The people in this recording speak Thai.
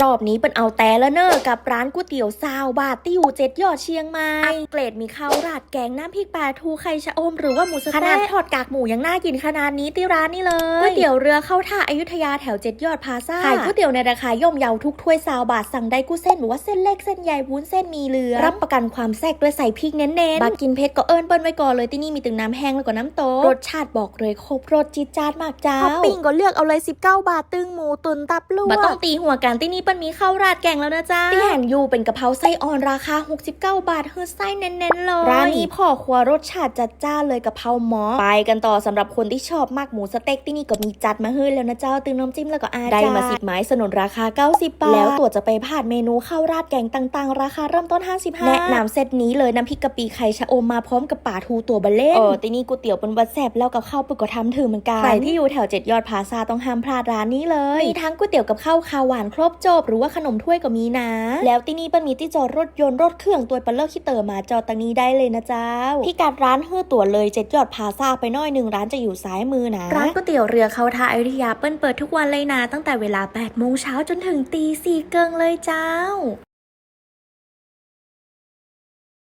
รอบนี้เป็นเอาแต่ละเนอกับร้านก๋วยเตี๋ยวซาวบาทที่อยู่เจ็ดยอดเชียงใหม่อัปเกรดมีข้าวราดแกงน้ำพริกปลาทูไข่ชะอมหรือว่าหมูสะเต๊ะขนาดทอดกากหมูยังน่ากินขนาดนี้ที่ร้านนี้เลยก๋วยเตี๋ยวเรือเข้าท่าอยุธยาแถวเจ็ดยอดพลาซ่าขายก๋วยเตี๋ยวในราคาย่อมเยาทุกถ้วยซาวบาทสั่งได้กุ้งเส้นหรือว่าเส้นเล็กเส้นใหญ่วุ้นเส้นมีเหลือรับประกันความแซ่บด้วยใส่พริกเน้นๆบักกินเผ็ดก็เอิญเปิ้ลไว้ก่อนเลยที่นี่มีตึงน้ำแห้งแล้วก็น้ำโต๊ะรสชาติบอกเลยครบรสจี๊ดจ๊าดมากจ้าท็อปปิ้งก็เลือกเอาเลย 19 บาทตึงหมูตุนตับลวกบ่ต้องตีหัวกันที่นี่เปิ้นมีข้าวราดแกงแล้วนะจ๊ะที่แห่งอยู่เป็นกะเพราไส้อ่อนราคา 69 บาทเฮือไส้เน้นๆเลยร้านนี้พ่อครัวรสชาติจัดจ้านเลยกะเพราหมอไปกันต่อสำหรับคนที่ชอบมากหมูสเต็กที่นี่ก็มีจัดมาให้แล้วนะเจ้าตึงน้ำจิ้มแล้วก็อาได้มาสิบไม้สนนราคา 90 บาท แล้วตัวจะไปพลาดเมนูข้าวราดแกงต่างๆ ราคาเริ่มต้น 55 แนะนำเซตนี้เลยน้ำพริกกะปิไข่ชะอมมาพร้อมกับป่าทูตัวเบลเล่นเออที่นี่ก๋วยเตี๋ยวเป็นวัดแสบแล้วกับข้าวปึกก็ทำถึงเหมือนกันใครที่อยู่แถวเจ็ดยอดพลาซาต้องห้ามพลาดร้านนี้เลยมีทั้งก๋วยเตี๋ยวกับข้าวคาวหวานครบจบหรือว่าขนมถ้วยก็มีนะ แล้วที่นี่เป็นมีที่จอดรถยนต์รถเครื่องตัวเปลเลอร์ที่เติมมาจอดตรงนี้ได้เลยนะเจ้าพิกัดร้านฮือตั๋วเลยเจ็ดยอดพาซาไปน้อยหนึ่งร้านจะอยู่ซ้ายมือนะ ร้านก๋วยเตี๋ยวเรือเขาท่าอยุธยาเปิ้ลเปิดทุกวันเลยนะ ตั้งแต่เวลา8โมงเช้าจนถึงตีสี่เกิงเลยเจ้า